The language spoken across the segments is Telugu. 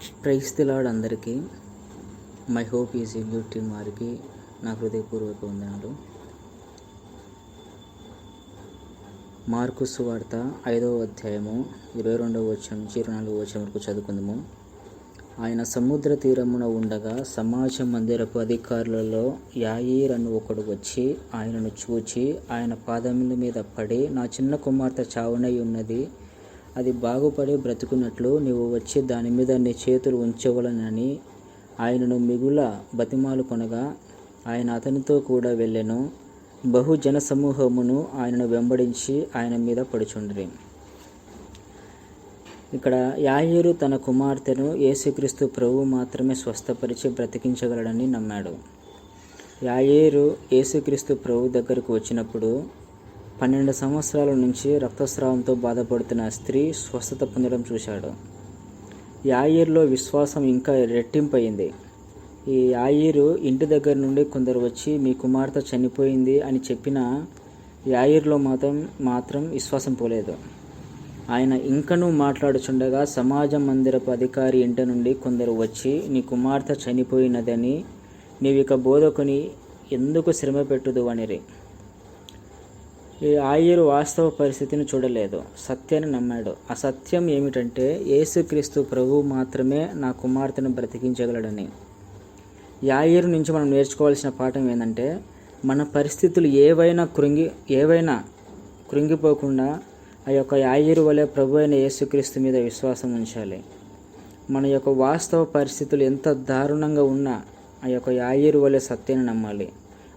క్రైస్తలాడ్ అందరికీ. My hope is YouTube team వారికి. నా హృదయపూర్వక వందనాలు. మార్కు సువార్త ఐదవ అధ్యాయము ఇరవై రెండవ వచనం నుంచి ఇరవై నాలుగవ వచనం వరకు చదువుకుందాము. ఆయన సముద్ర తీరమున ఉండగా సమాజ మందిరపు అధికారులలో యాయీర్ అను ఒకడు వచ్చి ఆయనను చూచి ఆయన పాదముల మీద పడి నా చిన్న కుమార్తె చావునై ఉన్నది. అది బాగుపడి బ్రతుకున్నట్లు నీవు వచ్చి దాని మీద నీ చేతులు ఉంచవలనని ఆయనను మిగుల బతిమాలు కొనగా ఆయన అతనితో కూడా వెళ్ళెను. బహు జన సమూహమును ఆయనను వెంబడించి ఆయన మీద పడుచుండ్రి. ఇక్కడ యాయూరు తన కుమార్తెను యేసుక్రీస్తు ప్రభు మాత్రమే స్వస్థపరిచి బ్రతికించగలడని నమ్మాడు. యాయేరు యేసుక్రీస్తు ప్రభు దగ్గరకు వచ్చినప్పుడు పన్నెండు సంవత్సరాల నుంచి రక్తస్రావంతో బాధపడుతున్న స్త్రీ స్వస్థత పొందడం చూశాడు. యాయిర్లో విశ్వాసం ఇంకా రెట్టింపయింది. ఈ యాయిరు ఇంటి దగ్గర నుండి కొందరు వచ్చి మీ కుమార్తె చనిపోయింది అని చెప్పిన యాయిర్లో మాత్రం మాత్రం విశ్వాసం పోలేదు. ఆయన ఇంకనూ మాట్లాడుచుండగా సమాజ మందిరపు అధికారి ఇంటి నుండి కొందరు వచ్చి నీ కుమార్తె చనిపోయినదని నీవిక బోధకుని ఎందుకు శ్రమ పెట్టుదు అనిరి ఆయురు వాస్తవ పరిస్థితిని చూడలేదు. సత్యాన్ని నమ్మాడు. ఆ సత్యం ఏమిటంటే యేసుక్రీస్తు ప్రభు మాత్రమే నా కుమార్తెను బ్రతికించగలడని. యాయిరు నుంచి మనం నేర్చుకోవాల్సిన పాఠం ఏంటంటే మన పరిస్థితులు ఏవైనా కృంగి ఏవైనా కృంగిపోకుండా ఆ యొక్క యాయిరు వలె ప్రభు అయిన యేసుక్రీస్తు మీద విశ్వాసం ఉంచాలి. మన యొక్క వాస్తవ పరిస్థితులు ఎంత దారుణంగా ఉన్నా ఆ యొక్క యాయిరు వలె సత్యాన్ని నమ్మాలి.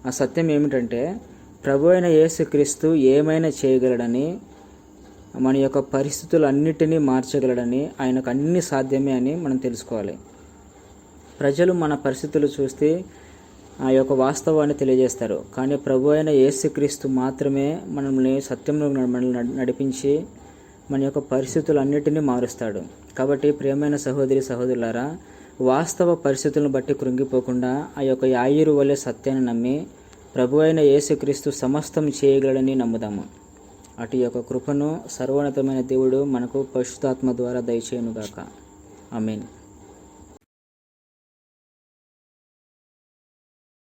ఆ సత్యం ఏమిటంటే ప్రభు అయిన యేసుక్రీస్తు ఏమైనా చేయగలడని మన యొక్క పరిస్థితులన్నిటినీ మార్చగలడని ఆయనకు అన్ని సాధ్యమే అని మనం తెలుసుకోవాలి. ప్రజలు మన పరిస్థితులు చూస్తే ఆ యొక్క వాస్తవాన్ని తెలియజేస్తారు. కానీ ప్రభు అయిన యేసుక్రీస్తు మాత్రమే మనల్ని సత్యంలో మనల్ని నడిపించి మన యొక్క పరిస్థితులన్నిటినీ మారుస్తాడు. కాబట్టి ప్రియమైన సహోదరి సహోదరులారా వాస్తవ పరిస్థితులను బట్టి కృంగిపోకుండా ఆ యొక్క యాయురు వలె సత్యాన్ని నమ్మి ప్రభు అయిన యేసుక్రీస్తు సమస్తం చేయగలడని నమ్ముదాము. అటు యొక్క కృపను సర్వోన్నతమైన దేవుడు మనకు పశుతాత్మ ద్వారా దయచేయునుగాక. ఆమెన్.